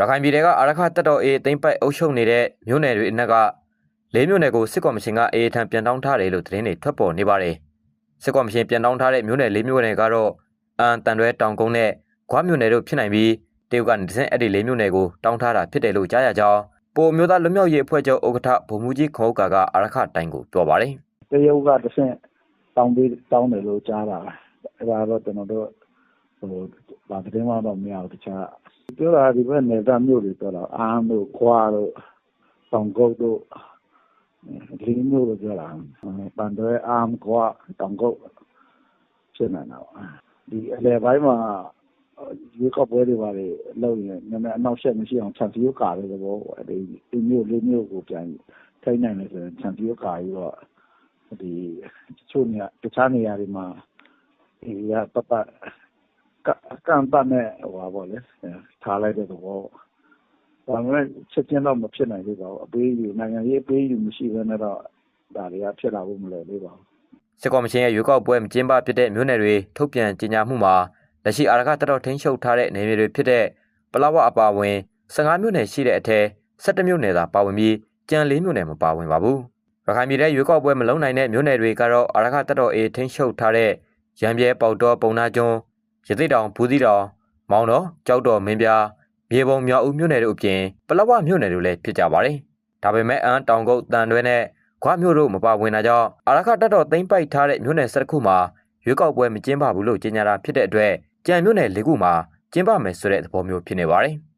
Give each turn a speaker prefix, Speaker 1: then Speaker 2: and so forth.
Speaker 1: ရခိုင်ပြည်နယ်ကအာရခတပ်တော်အေးသိမ့်ပိုက်အုပ်ချုပ်နေတဲ့မြို့နယ်တွေအနက်ကလေးမြို့နယ်ကိုစစ်ကော်မရှင်ကအေးထံပြန်တောင်းထားတယ်လို့သတင်းတွေထွက်ပေါ်နေပါတယ်စစ်ကော်မရှင်ပြန်တောင်းထားတဲ့မြို့နယ်လေးမြို့နယ်ကတော့အန်တန်တွဲတောင်ကုန်းနဲ့ဂွားမြို့နယ်တို့ဖြစ်နိုင်ပြီးတရုတ်ကနေတစ်ဆင့်အဲ့ဒီလေးမြို့နယ်ကိုတောင်းထားတာဖြစ်တယ်လို့ကြားရကြောင်းပိုအမျိုးသားလွတ်မြောက်ရေးအဖွဲ့ချုပ်ဥက္ကဋ္ဌဗိုလ်မှူးကြီးခေါကာကအာရခတိုင်းကိုပြောပါတယ်
Speaker 2: တရုတ်ကတစ်ဆင့်တောင်းပေးတောင်းတယ်လို့ကြားတာအဲ့ဒါတော့ကျွန်တော်တို့ ဟိုဗာသတင်းမှတော့မရဘူးတခြားပြောတာဒီဘက်နယ်သားမျိုးတွေပြောတာအာမ်တို့ခွာတို့တောင်ကုတ်တို့လင်းမျိုးတို့ပြောတာပန်တွဲအာမ်ခွာတောင်ကုတ်ဖြစ်နေတာပါဒီအလဲပိုင်းမှာရေကောက်ပွဲတွေပါလေလောက်ရင်နည်းနည်းအနောက်ရှက်မရှိအောင်ခြံစည်းရိုးကာတဲ့ဘောပေါ့ဒီဒီမျိုးလေးမျိုးကိုပြန်ထိုင်းနိုင်တယ်ဆိုရင်ခြံစည်းရိုးကာပြီးတော့ဒီတချို့နေရာတခြားနေရာတွေမှာဒီရပပ ကကံပတ်နဲ့ဟိုပါဗောလေထားလိုက်တဲ့သဘောဒါပေမဲ့ ချက်ချင်းတော့ မဖြစ်နိုင်သေးပါဘူးအပေးယူနိုင်ငံရေး အပေးယူ မရှိဘဲနဲ့တော့ ဒါတွေက ဖြစ်လာဖို့ မလွယ်သေးပါဘူး
Speaker 1: စစ်ကော်မရှင်ရဲ့ ရွေးကောက်ပွဲ မကျင်းပဖြစ်တဲ့ မြို့နယ်တွေ ထုတ်ပြန်ကြေညာမှုမှာ လက်ရှိ အာရခတပ်တော် ထိန်းချုပ်ထားတဲ့နေမြေတွေဖြစ်တဲ့ ပလောဝအပါအဝင်15မြို့နယ်ရှိတဲ့အထက်17မြို့နယ်သာ ပါဝင်ပြီးကြံ4မြို့နယ် မပါဝင်ပါဘူး။ရခိုင်ပြည်နယ်ရွေးကောက်ပွဲ မလုံးနိုင်တဲ့ မြို့နယ်တွေကတော့ အာရခတပ်တော်အေထိန်းချုပ်ထားတဲ့ရံပြဲ ပေါတော်ပုံနာကျွန်း ရသိတောင်ဘူးသီးတောင်မောင်တော်ကြောက်တော်မင်းပြားမြေပုံမြောက်ဦးမြို့နယ်တို့အပြင်ပလောဝမြို့နယ်တို့လည်းဖြစ်ကြပါတယ်။ဒါပေမဲ့အန်တောင်ကုတ်တန်တွဲနဲ့ခွာမြို့တို့မပါဝင်တာကြောင့်အာရခတပ်တော်သိမ်းပိုက်ထားတဲ့မြို့နယ်၁၁ခုမှာရွေးကောက်ပွဲမကျင်းပဘူးလို့ကြေညာတာဖြစ်တဲ့အတွက်ကြံမြို့နယ်၄ခုမှာကျင်းပမယ်ဆိုတဲ့သဘောမျိုးဖြစ်နေပါတယ်။